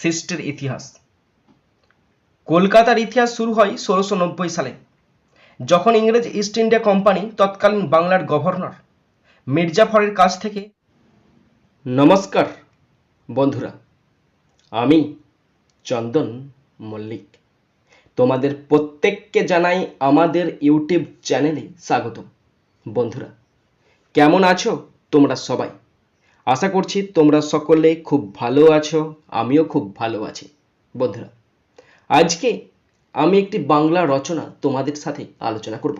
সৃষ্টির ইতিহাস। কলকাতার ইতিহাস শুরু হয় ষোলোশো সালে, যখন ইংরেজ ইস্ট ইন্ডিয়া কোম্পানি তৎকালীন বাংলার গভর্নর মির্জাফরের কাছ থেকে নমস্কার বন্ধুরা, আমি চন্দন মল্লিক। তোমাদের প্রত্যেককে জানাই আমাদের ইউটিউব চ্যানেলে স্বাগতম। বন্ধুরা, কেমন আছো তোমরা সবাই? আশা করছি তোমরা সকলে খুব ভালো আছো, আমিও খুব ভালো আছি। বন্ধুরা, আজকে আমি একটি বাংলা রচনা তোমাদের সাথে আলোচনা করব।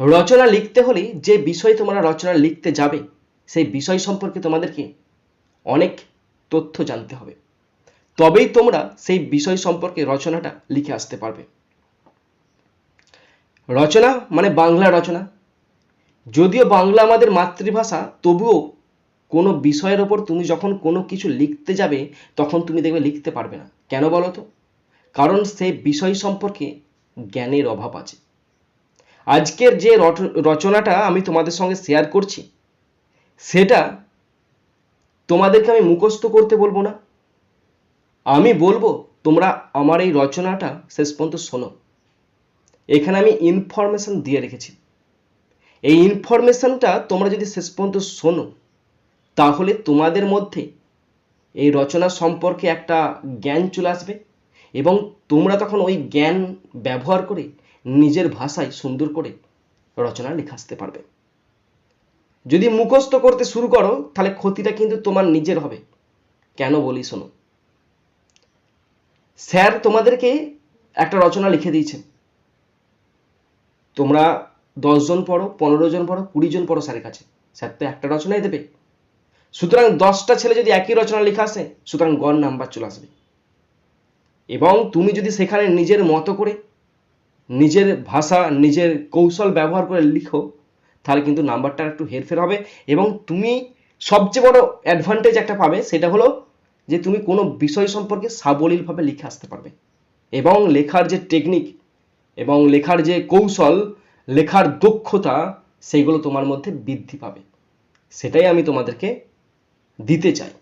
রচনা লিখতে হলে যে বিষয় তোমরা রচনা লিখতে যাবে, সেই বিষয় সম্পর্কে তোমাদেরকে অনেক তথ্য জানতে হবে। তবেই তোমরা সেই বিষয় সম্পর্কে রচনাটা লিখে আসতে পারবে। রচনা মানে বাংলা রচনা। যদিও বাংলা আমাদের মাতৃভাষা, তবুও কোনো বিষয়ের ওপর তুমি যখন কোনো কিছু লিখতে যাবে, তখন তুমি দেখবে লিখতে পারবে না। কেন বলো তো? কারণ সেই বিষয় সম্পর্কে জ্ঞানের অভাব আছে। আজকের যে রচনাটা আমি তোমাদের সঙ্গে শেয়ার করছি, সেটা তোমাদেরকে আমি মুখস্থ করতে বলব না। আমি বলব, তোমরা আমার এই রচনাটা শেষ পর্যন্ত শোনো। এখানে আমি ইনফরমেশন দিয়ে রেখেছি। এই ইনফরমেশনটা তোমরা যদি শেষ পর্যন্ত শোনো, তাহলে তোমাদের মধ্যে এই রচনা সম্পর্কে একটা জ্ঞান চলে আসবে এবং তোমরা তখন ওই জ্ঞান ব্যবহার করে নিজের ভাষায় সুন্দর করে রচনা লিখে আসতে পারবে। যদি মুখস্থ করতে শুরু করো, তাহলে ক্ষতিটা কিন্তু তোমার নিজের হবে। কেন বলি শোনো? স্যার তোমাদেরকে একটা রচনা লিখে দিয়েছেন। তোমরা দশজন পড়ো পনেরো জন পড়ো কুড়ি জন পড়ো স্যারের কাছে। স্যার তো একটা রচনাই দেবে। সুতরাং দশটা ছেলে যদি একই রচনা লেখা আসে, সুতরাং গড় নাম্বার চলে আসবে। এবং তুমি যদি সেখানে নিজের মতো করে, নিজের ভাষা, নিজের কৌশল ব্যবহার করে লিখো, তাহলে কিন্তু নাম্বারটা একটু হেরফের হবে। এবং তুমি সবচেয়ে বড় অ্যাডভান্টেজ একটা পাবে, সেটা হলো যে তুমি কোনো বিষয় সম্পর্কে সাবলীলভাবে লিখে আসতে পারবে। এবং লেখার যে টেকনিক এবং লেখার যে কৌশল লেখার দক্ষতা সেইগুলো তোমার মধ্যে বৃদ্ধি পাবে। সেটাই আমি তোমাদেরকে দিতে চাই।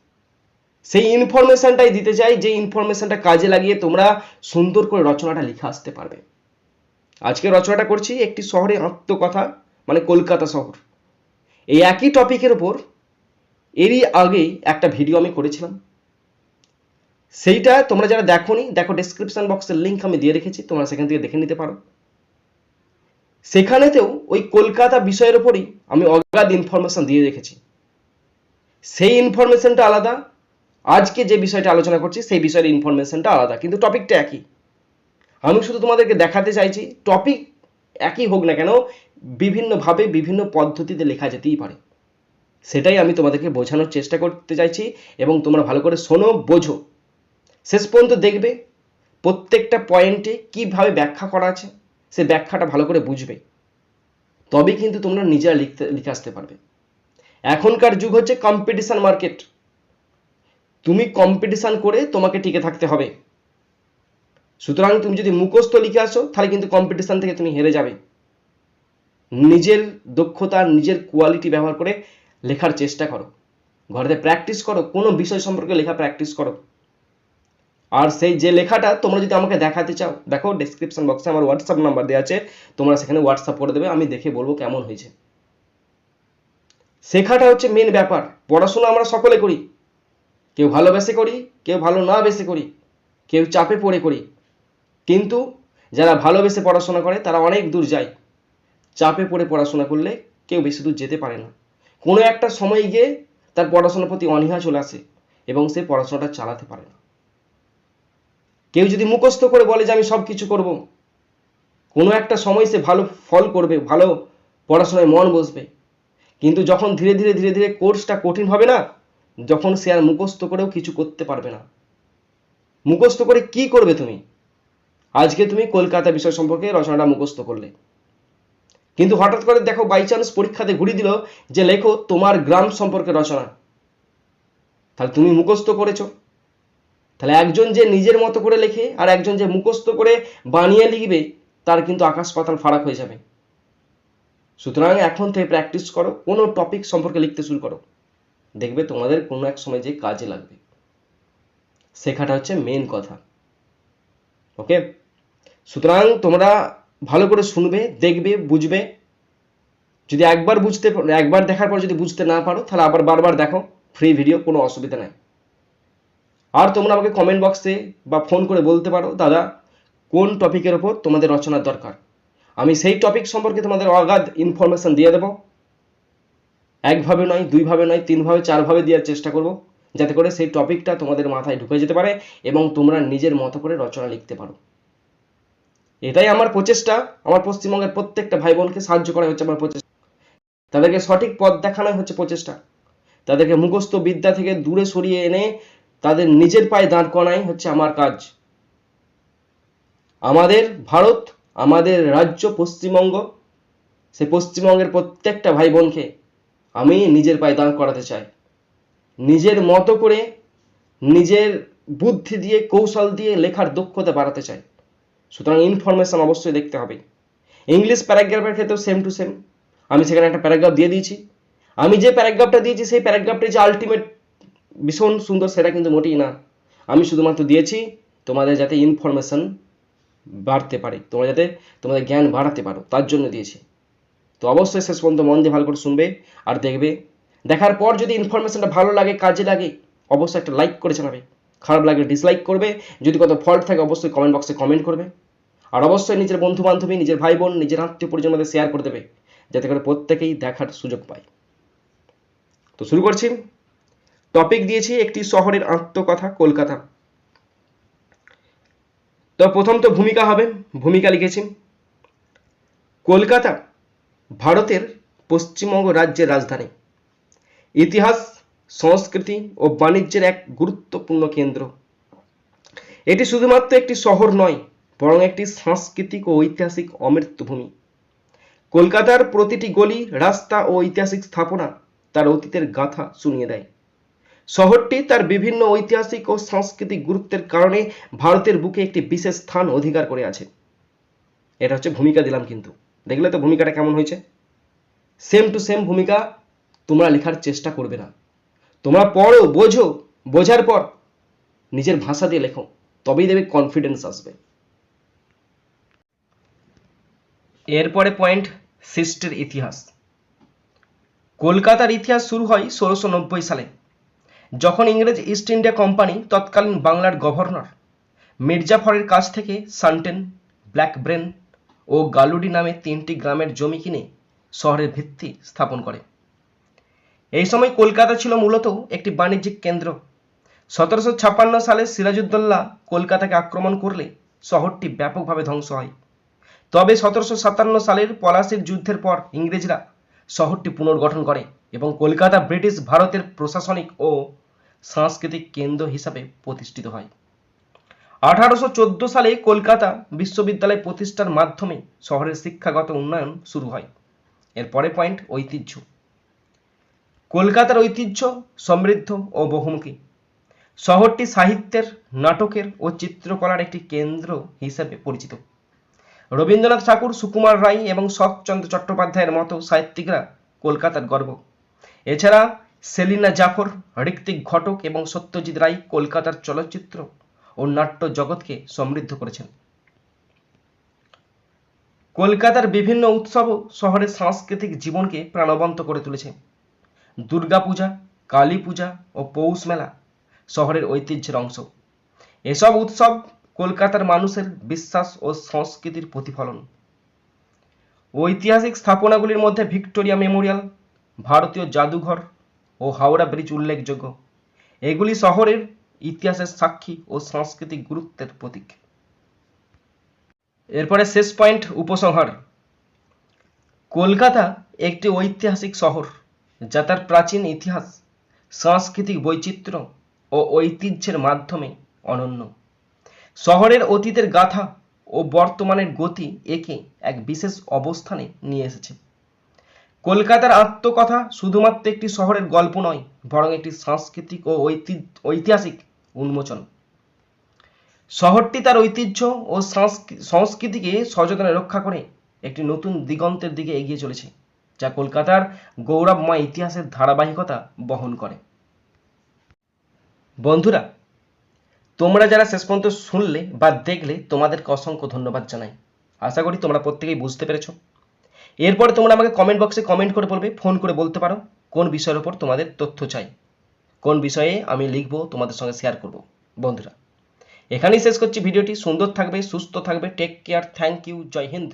সেই ইনফরমেশনটাই দিতে চাই যে ইনফরমেশনটা কাজে লাগিয়ে তোমরা সুন্দর করে রচনাটা লিখে আসতে পারবে। আজকে রচনাটা করছি একটি শহরে আত্মকথা মানে কলকাতা শহর। এই একই টপিকের ওপর এরই আগেই একটা ভিডিও আমি করেছিলাম। সেইটা তোমরা যারা দেখোনি, দেখো ডেসক্রিপশন বক্সের লিঙ্ক আমি দিয়ে রেখেছি, তোমরা সেখান থেকে দেখে নিতে পারো। সেখানেতেও ওই কলকাতা বিষয়ের ওপরই আমি অগাধ ইনফরমেশন দিয়ে রেখেছি। সেই ইনফরমেশনটা আলাদা। আজকে যে বিষয়টা আলোচনা করছি, সেই বিষয়ের ইনফরমেশনটা আলাদা। কিন্তু টপিকটা একই। আমি শুধু তোমাদেরকে দেখাতে চাইছি টপিক একই হোক না কেন, বিভিন্নভাবে বিভিন্ন পদ্ধতিতে লেখা যেতেই পারে। সেটাই আমি তোমাদেরকে বোঝানোর চেষ্টা করতে চাইছি এবং তোমরা ভালো করে শোনো, বোঝো। শেষ পর্যন্ত দেখবে প্রত্যেকটা পয়েন্টে কীভাবে ব্যাখ্যা করা আছে। সে ব্যাখ্যাটা ভালো করে বুঝবে। তবেই কিন্তু তোমরা নিজেরা লিখতে, লিখে আসতে পারবে। এখনকার যুগ হচ্ছে কম্পিটিশান মার্কেট তুমি কম্পিটিশান করে তোমাকে টিকে থাকতে হবে। সুতরাং তুমি যদি মুখস্থ লিখে আসো, তাহলে কিন্তু কম্পিটিশান থেকে তুমি হেরে যাবে। নিজের দক্ষতা, নিজের কোয়ালিটি ব্যবহার করে লেখার চেষ্টা করো। ঘরেতে প্র্যাকটিস করো, কোনো বিষয় সম্পর্কে লেখা প্র্যাকটিস করো। আর সেই যে লেখাটা তোমরা যদি আমাকে দেখাতে চাও, দেখো ডেসক্রিপশন বক্সে আমার হোয়াটসঅ্যাপ নাম্বার দেওয়া আছে, তোমরা সেখানে হোয়াটসঅ্যাপ করে দেবে, আমি দেখে বলব কেমন হয়েছে। শেখাটা হচ্ছে মেন ব্যাপার, পড়াশোনা আমরা সকলে করি। কেউ ভালোবেসে করি, কেউ ভালো না বেসে করি, কেউ চাপে পড়ে করি। কিন্তু যারা ভালোবেসে পড়াশোনা করে, তারা অনেক দূর যায়। চাপে পড়ে পড়াশোনা করলে কেউ বেশি দূর যেতে পারে না। কোনো একটা সময় গিয়ে তার পড়াশোনার প্রতি অনীহা চলে আসে এবং সে পড়াশোনাটা চালাতে পারে না। কেউ যদি মুখস্থ করে বলে যে আমি সব কিছু করব, কোনো একটা সময় সে ভালো ফল করবে, ভালো পড়াশোনায় মন বসবে। কিন্তু যখন ধীরে ধীরে ধীরে ধীরে কোর্সটা কঠিন হবে না, যখন সে আর মুখস্থ করেও কিছু করতে পারবে না। মুখস্থ করে কি করবে তুমি? আজকে তুমি কলকাতা বিষয় সম্পর্কে রচনাটা মুখস্থ করলে। কিন্তু হঠাৎ করে দেখো বাই চান্স পরীক্ষাতে ঘুরিয়ে দিল যে লেখো তোমার গ্রাম সম্পর্কে রচনা। তাহলে তুমি মুখস্থ করেছ। তাহলে একজন যে নিজের মতো করে লেখে আর একজন যে মুখস্থ করে বানিয়ে লিখবে, তার কিন্তু আকাশ পাতাল ফারাক হয়ে যাবে। সুতরাং এখন থেকে প্র্যাকটিস করো, কোনো টপিক সম্পর্কে লিখতে শুরু করো। দেখবে তোমাদের কোনো এক সময় যে কাজে লাগবে। শেখাটা হচ্ছে মেন কথা। ওকে সুতরাং তোমরা ভালো করে শুনবে, দেখবে, বুঝবে। যদি একবার বুঝতে, একবার দেখার পর যদি বুঝতে না পারো, তাহলে আবার বারবার দেখো ফ্রি ভিডিও কোনো অসুবিধা নাই। আর তোমরা আমাকে কমেন্ট বক্সে বা ফোন করে বলতে পারো দাদা, কোন টপিকের ওপর তোমাদের রচনার দরকার? আমি সেই টপিক সম্পর্কে তোমাদের অগাধ ইনফরমেশন দিয়ে দেবো। একভাবে নয়, দুইভাবে নয়, তিনভাবে, চারভাবে দেওয়ার চেষ্টা করব, যাতে করে সেই টপিকটা তোমাদের মাথায় ঢুকে যেতে পারে এবং তোমরা নিজের মতো করে রচনা লিখতে পারো। এটাই আমার প্রচেষ্টা, আমার পশ্চিমবঙ্গের প্রত্যেকটা ভাই বোনকে সাহায্য করা হচ্ছে আমার প্রচেষ্টা। তাদেরকে সঠিক পথ দেখানো হচ্ছে প্রচেষ্টা। তাদেরকে মুখস্থ বিদ্যা থেকে দূরে সরিয়ে এনে তাদের নিজের পায়ে দাঁড় করাই হচ্ছে আমার কাজ। আমাদের ভারত, আমাদের রাজ্য পশ্চিমবঙ্গ, সে পশ্চিমবঙ্গের প্রত্যেকটা ভাই বোনকে আমি নিজের পায়ে দাঁড় করাতে চাই। নিজের মতো করে নিজের বুদ্ধি দিয়ে, কৌশল দিয়ে লেখার দক্ষতা বাড়াতে চাই। সুতরাং ইনফরমেশন অবশ্যই দেখতে হবে। ইংলিশ প্যারাগ্রাফের ক্ষেত্রেও সেম টু সেম আমি সেখানে একটা প্যারাগ্রাফ দিয়ে দিয়েছি। আমি যে প্যারাগ্রাফটা দিয়েছি, সেই প্যারাগ্রাফটা যে আলটিমেট ভীষণ সুন্দর সেটা কিন্তু মোটেই না। আমি শুধুমাত্র দিয়েছি, তোমাদের যাতে ইনফরমেশন বাড়তে পারে, তোমরা যাতে তোমাদের জ্ঞান বাড়াতে পারো, তার জন্য দিয়েছি। তো অবশ্যই শেষ পর্যন্ত মন দিয়ে ভালো করে শুনবে আর দেখবে। দেখার পর যদি ইনফরমেশনটা ভালো লাগে, কাজে লাগে, অবশ্যই একটা লাইক করে জানাবে। খারাপ লাগলে ডিসলাইক করবে, যদি কত ফল্ট থাকে, অবশ্যই কমেন্ট বক্সে কমেন্ট করবে। আর অবশ্যই নিজের বন্ধু বান্ধবী নিজের ভাই বোন নিজের আত্মীয় পরিজনদের শেয়ার করে দেবে, যাতে করে প্রত্যেকেই দেখার সুযোগ পায়। তো শুরু করছি। টপিক দিয়েছি একটি শহরের আত্মকথা, কলকাতা। তো প্রথম তো ভূমিকা হবে, ভূমিকা লিখেছি কলকাতা ভারতের পশ্চিমবঙ্গ রাজ্যের রাজধানী। ইতিহাস, সংস্কৃতি ও বাণিজ্যের এক গুরুত্বপূর্ণ কেন্দ্র। এটি শুধুমাত্র একটি শহর নয়, বরং একটি সাংস্কৃতিক ও ঐতিহাসিক অমৃত্যভূমি কলকাতার প্রতিটি গলি, রাস্তা ও ঐতিহাসিক স্থাপনা তার অতীতের গাথা শুনিয়ে দেয়। শহরটি তার বিভিন্ন ঐতিহাসিক ও সাংস্কৃতিক গুরুত্বের কারণে ভারতের বুকে একটি বিশেষ স্থান অধিকার করে আছে। এটা হচ্ছে ভূমিকা দিলাম কিন্তু। দেখলে তো ভূমিকাটা কেমন হয়েছে? সেম টু সেম ভূমিকা তোমরা লেখার চেষ্টা করবে না। তোমরা পড়ো, বোঝো, বোঝার পর নিজের ভাষা দিয়ে লেখো, তবেই দেবে কনফিডেন্স আসবে। এরপরে পয়েন্ট সৃষ্টির ইতিহাস। কলকাতার ইতিহাস শুরু হয় ষোলোশো সালে। যখন ইংরেজ ইস্ট ইন্ডিয়া কোম্পানি তৎকালীন বাংলার গভর্নর মির্জাফরের কাছ থেকে সান্টেন, ব্ল্যাকব্রেন ও গালুডি নামে তিনটি গ্রামের জমি কিনে শহরের ভিত্তি স্থাপন করে। এই সময় কলকাতা ছিল মূলত একটি বাণিজ্যিক কেন্দ্র। সতেরোশো ছাপ্পান্ন সালে সিরাজউদ্দৌলা কলকাতাকে আক্রমণ করলে শহরটি ব্যাপকভাবে ধ্বংস হয়। তবে সতেরোশো সাতান্ন সালের পলাশির যুদ্ধের পর ইংরেজরা শহরটি পুনর্গঠন করে এবং কলকাতা, ব্রিটিশ, ভারতের প্রশাসনিক ও সাংস্কৃতিক কেন্দ্র হিসাবে প্রতিষ্ঠিত হয়। আঠারোশো চোদ্দ সালে কলকাতা বিশ্ববিদ্যালয় প্রতিষ্ঠার মাধ্যমে শহরের শিক্ষাগত উন্নয়ন শুরু হয়। এর পরে পয়েন্ট, ঐতিহ্য। কলকাতার ঐতিহ্য সমৃদ্ধ ও বহুমুখী। শহরটি সাহিত্যের, নাটকের ও চিত্রকলার একটি কেন্দ্র হিসেবে পরিচিত। রবীন্দ্রনাথ ঠাকুর, সুকুমার রায় এবং শরৎচন্দ্র চট্টোপাধ্যায়ের মতো সাহিত্যিকরা কলকাতার গর্ব। এছাড়া সেলিনা জাফর, ঋত্বিক ঘটক এবং সত্যজিৎ রায় কলকাতার চলচ্চিত্র ও নাট্য জগৎকে সমৃদ্ধ করেছেন। কলকাতার বিভিন্ন উৎসব শহরের সাংস্কৃতিক জীবনকে প্রাণবন্ত করে তুলেছে। দুর্গাপূজা কালী পূজা ও পৌষ মেলা শহরের ঐতিহ্যের অংশ। এসব উৎসব কলকাতার মানুষের বিশ্বাস ও সংস্কৃতির প্রতিফলন। ঐতিহাসিক স্থাপনাগুলির মধ্যে ভিক্টোরিয়া মেমোরিয়াল, ভারতীয় জাদুঘর ও হাওড়া ব্রিজ উল্লেখযোগ্য। এগুলি শহরের ইতিহাসের সাক্ষী ও সাংস্কৃতিক গুরুত্বের প্রতীক। এরপরে শেষ পয়েন্ট, উপসংহার। কলকাতা একটি ঐতিহাসিক শহর, যা তার প্রাচীন ইতিহাস, সাংস্কৃতিক বৈচিত্র্য ও ঐতিহ্যের মাধ্যমে অনন্য। শহরের অতীতের গাথা ও বর্তমানের গতি একে এক বিশেষ অবস্থানে নিয়ে এসেছে। কলকাতার আত্মকথা শুধুমাত্র একটি শহরের গল্প নয়, বরং একটি সাংস্কৃতিক ও ঐতিহাসিক উন্মোচন। শহরটি তার ঐতিহ্য ও সংস্কৃতিকে সযত্নে রক্ষা করে একটি নতুন দিগন্তের দিকে এগিয়ে চলেছে, যা কলকাতার গৌরবময় ইতিহাসের ধারাবাহিকতা বহন করে। বন্ধুরা, তোমরা যারা শেষ পর্যন্ত শুনলে বা দেখলে, তোমাদেরকে অসংখ্য ধন্যবাদ জানাই। আশা করি তোমরা প্রত্যেকেই বুঝতে পেরেছ। এরপরে তোমরা আমাকে কমেন্ট বক্সে কমেন্ট করে বলবে ফোন করে বলতে পারো, কোন বিষয়ের ওপর তোমাদের তথ্য চাই। কোন বিষয়ে আমি লিখব, তোমাদের সঙ্গে শেয়ার করব। বন্ধুরা, এখানেই শেষ করছি ভিডিওটি। সুন্দর থাকবে, সুস্থ থাকবে। Take care thank you Joy Hind,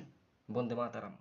Vande Mataram.